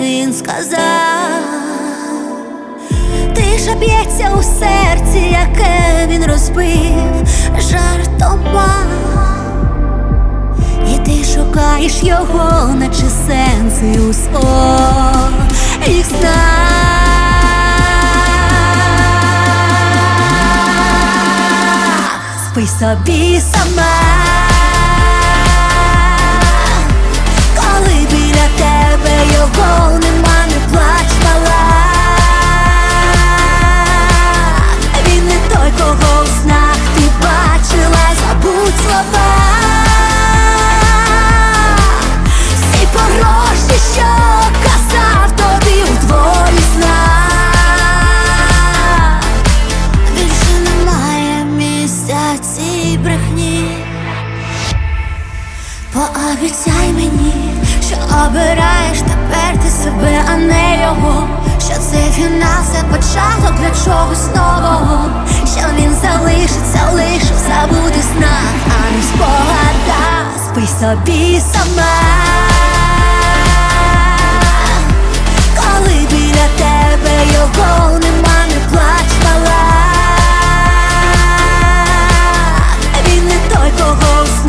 він сказав, тиша б'ється у серці, яке він розбив. Жартома. І ти шукаєш його, наче сенси у своїх снах Спи собі сама, нема, не плач мала Він не той, кого в снах бачила, забудь слова. Всі порожні, що казав тобі у твої снах Більше немає брехні. Пообіцяй мені, що обираєш це фінал, це початок для чогось нового. Що він залишиться, лише в забутих а не спогадах Спи собі сама. Коли біля тебе його нема, не плач мала. Він не той, кого в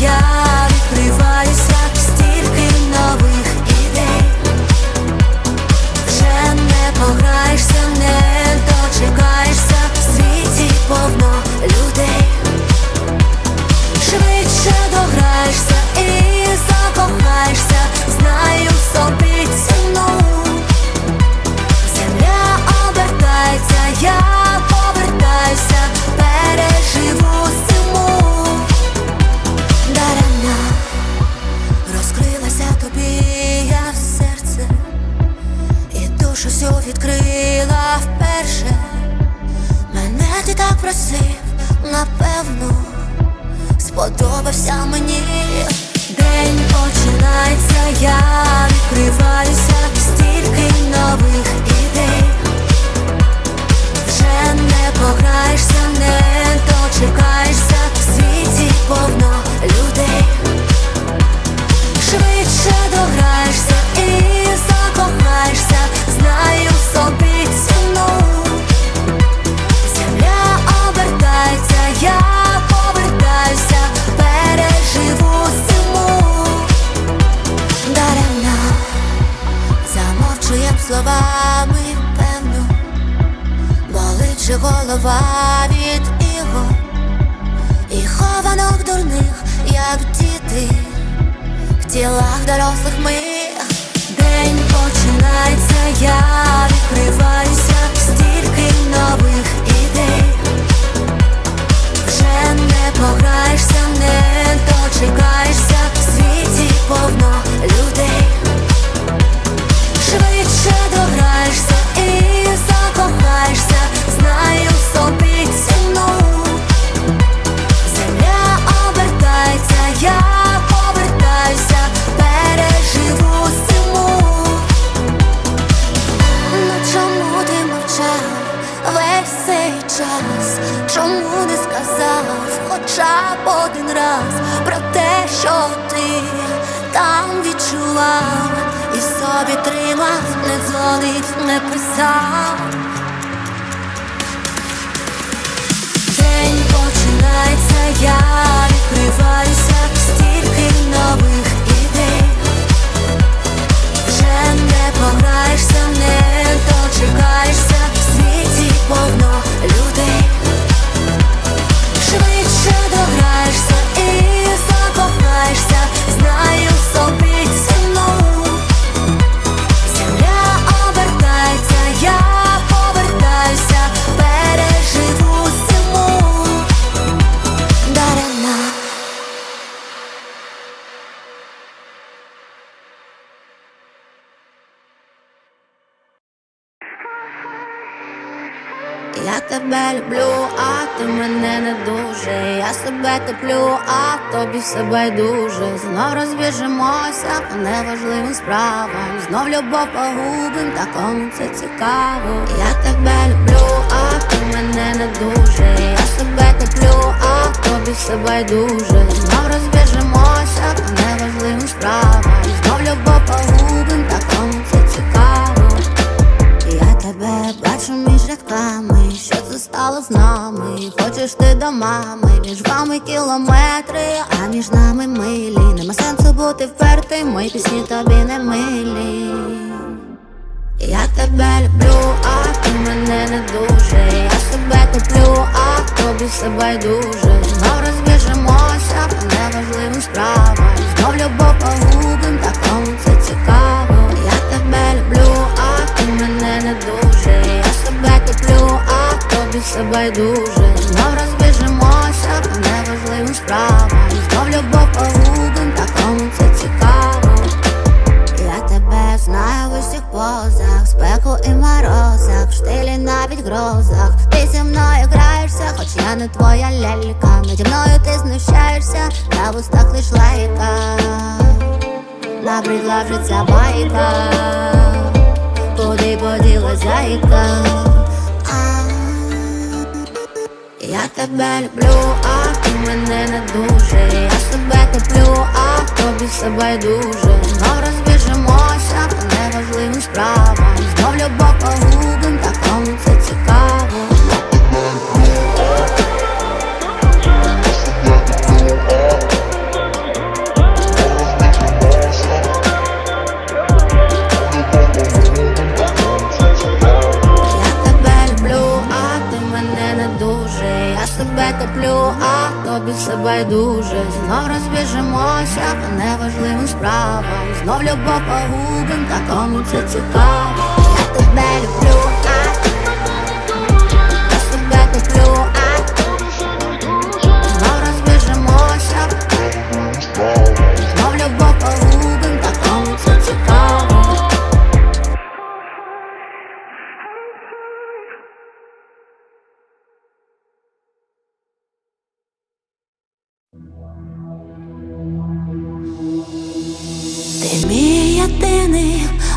я відкриваюся, стільки нових ідей. Вже не пограєшся, не дочекаєшся, в світі повно людей. Швидше дограєшся і закохаєшся, знаю собі ціну. Земля обертається, душу всю відкрила вперше. Мене ти так просив, напевно, сподобався мені. День починається, я топлю, а тобі все байдуже. Знов розбіжимося по неважливим справам. Знов любов погубим, та кому це цікаво. Я тебе люблю, а ти мене не дуже. Я себе топлю, а тобі все байдуже. Знов розбіжимося по неважливим справам. Знов любов погубим, та кому це цікаво. Я тебе бачу між рядками, що стало з нами. Хочеш ти до мами, між вами кілометри, а між нами милі. Нема сенсу бути впертим, мої пісні тобі не милі. Я тебе люблю, а ти мене не дуже. Я себе топлю, а тобі все байдуже. Знов розбіжимося по неважливим справам. Знов любов погубим, та все байдуже. Знов розбіжимося по неважливим справам. Знов любов погубим, та кому це цікаво. Я тебе знаю в усіх позах, спеку і морозах, в штилі навіть грозах. Ти зі мною граєшся, хоч я не твоя лялька. Наді мною ти знущаєшся, на вустах лиш лайка. Набридла вже ця байка, куди поділа зайка. Тебе люблю, а ти мене не дуже. Я себе куплю, а тобі все байдуже. Знов розбіжимося по неважливим справам. Знов любов погубим,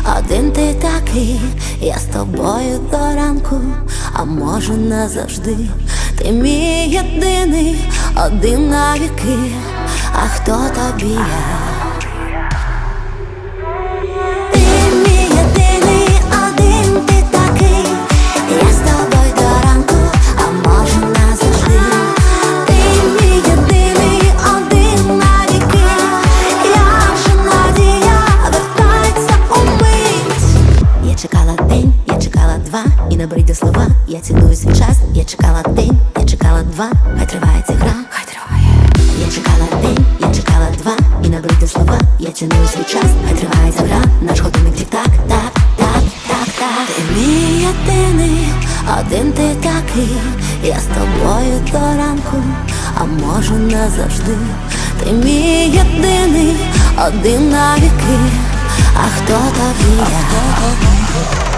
один ти такий, я з тобою до ранку, а може назавжди. Ти мій єдиний, один на віки, а хто тобі я? Два, і слова. Я ціную свій час, я чекала день, я чекала два, хай триває ця гра, хай триває. Я чекала день, я чекала два, і набриді слова. Я ціную свій час, хай триває ця гра, наш годинник тік-так, так, так, так, так. Ти мій єдиний, один ти такий, я з тобою до ранку, а може назавжди. Ти мій єдиний, один на віки, а хто тобі я?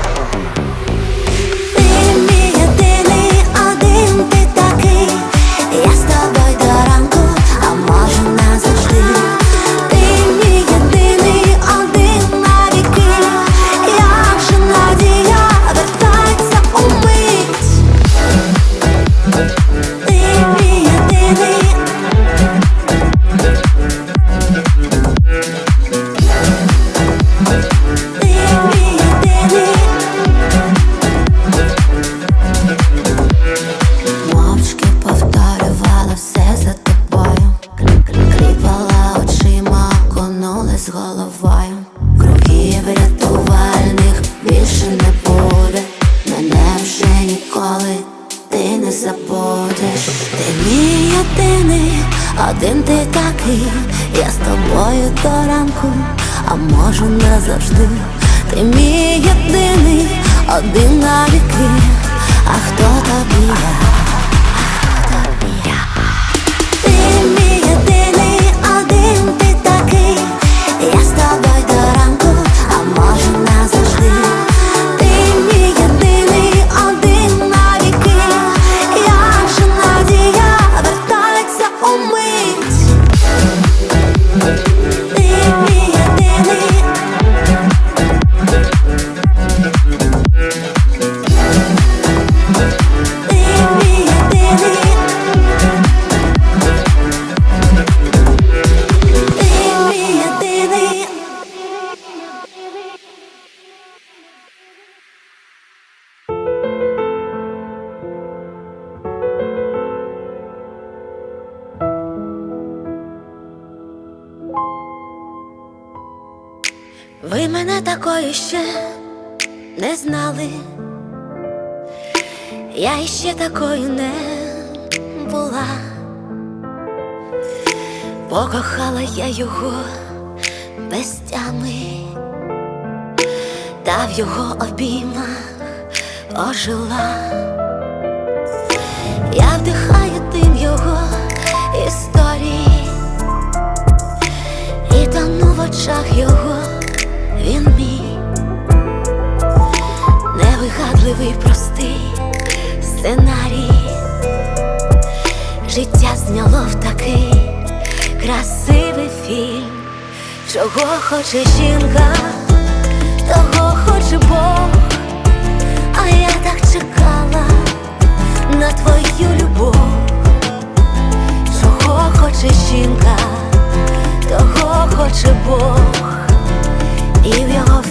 безтями, та в його обіймах ожила, я вдихаю тим його історії, і тону в очах його він мій, невигадливий, простий сценарій, життя зняло в такий красивий фільм. Чого хоче жінка, того хоче Бог, а я так чекала на твою любов, чого хоче жінка, того хоче Бог, і в його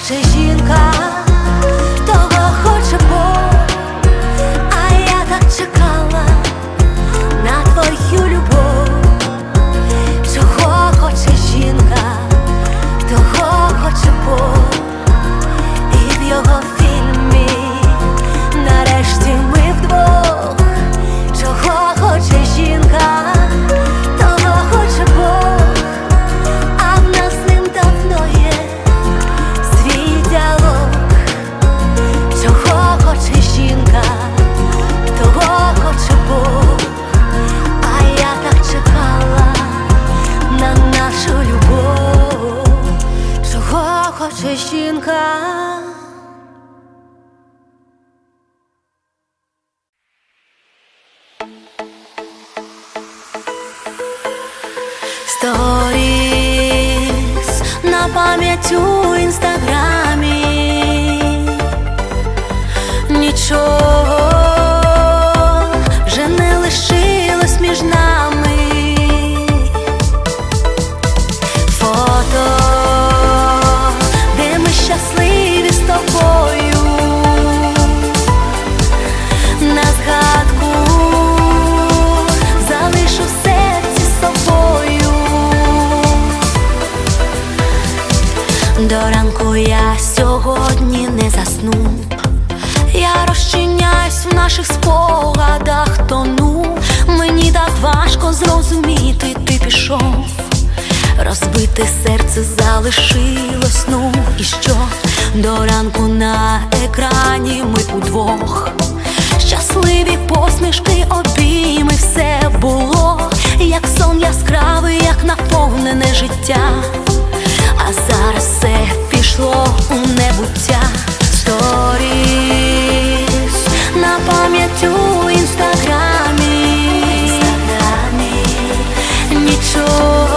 谁心寒？До ранку я сьогодні не засну, я розчиняюсь в наших спогадах, тону. Мені так важко зрозуміти, ти пішов, розбите серце залишилось, ну і що? До ранку на екрані ми удвох, щасливі посмішки, обійми все було, як сон яскравий, як наповнене життя. Зараз все пішло у небуття. Сторіс на пам'ять у інстаграмі. Нічого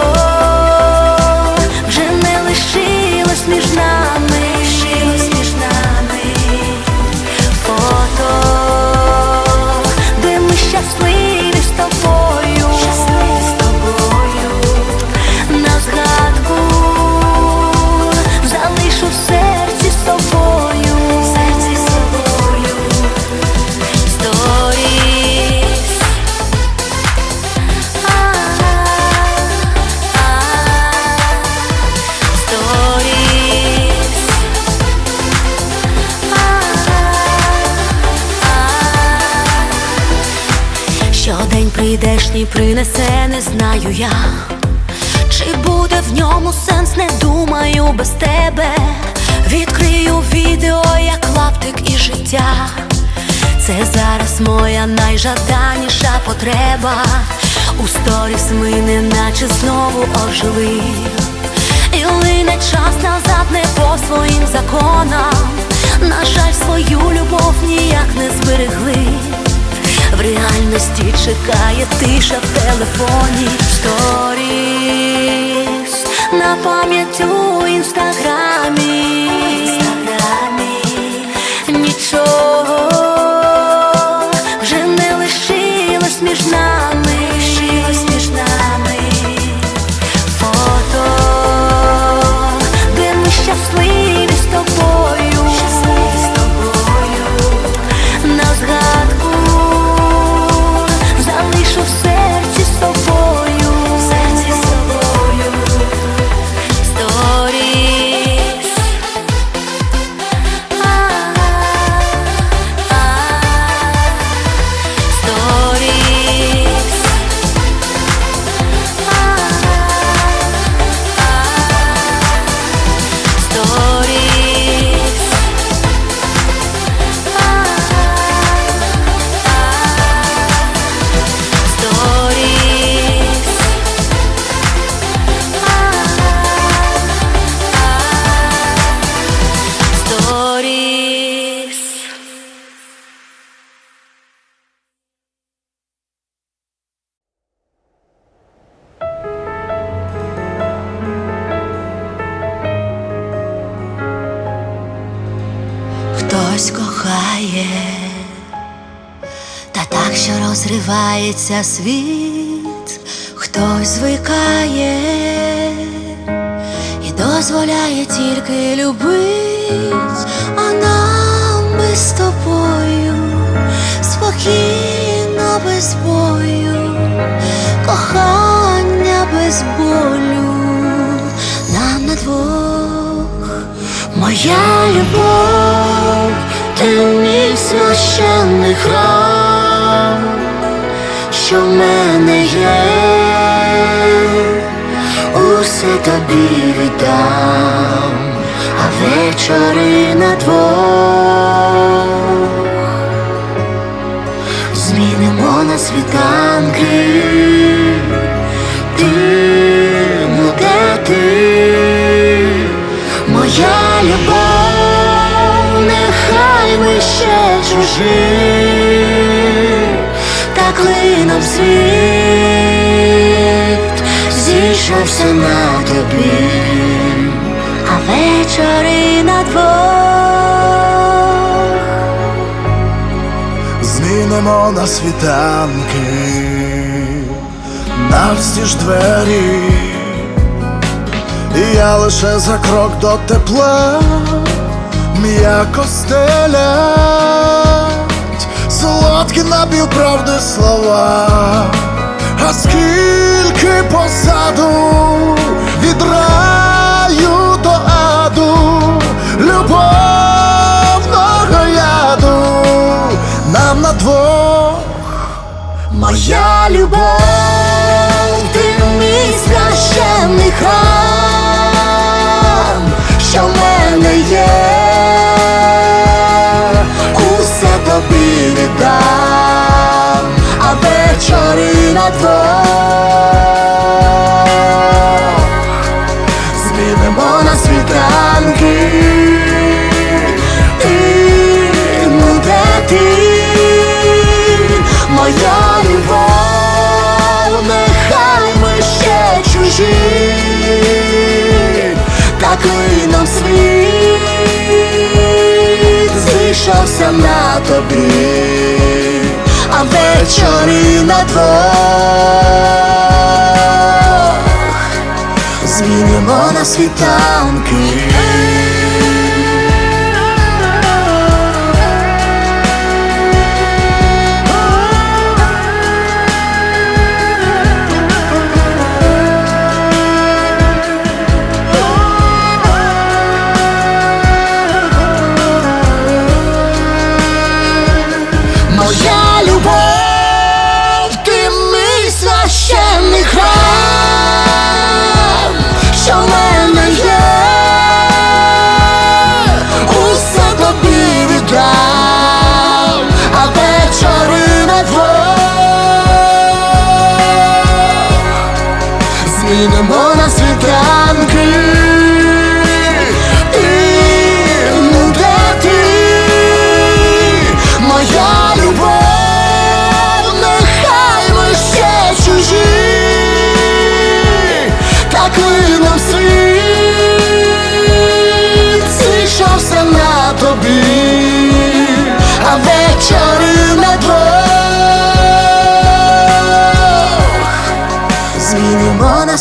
потреба. У сторіс ми неначе знову ожили. І лине час назад не по своїм законам. На жаль, свою любов ніяк не зберегли. В реальності чекає тиша в телефоні. Сторіс на пам'ять у інстаграмі. Нічого Хтось кохає, та так, що розривається світ, хтось звикає і дозволяє тільки любить, а нам без тобою спокійно без бою, кохання без болю, нам на двох. Моя любов, ти мій священний храм, що в мене є, усе тобі віддам, а вечори на двох змінимо на світанки. Ти, ще чужі, та клином світ зійшовся на тобі, а вечори на двох. Змінимо на світанки, навстіж двері, і я лише за крок до тепла, м'яко стелять солодкі напівправди слова, а скільки позаду від раю до аду любовного яду нам на двох. Моя любов, ти мій священний храм, що в мене є, дам, а вечорі на двох змінимо на світанки, ти буде моя любов, нехай ми ще чужі, такий нам світ знайшовся на тобі, а ввечері на двох змінимо на світанки.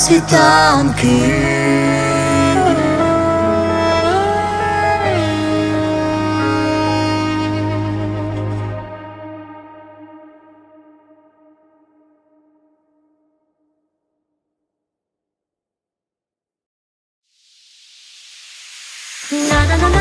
світанки. No.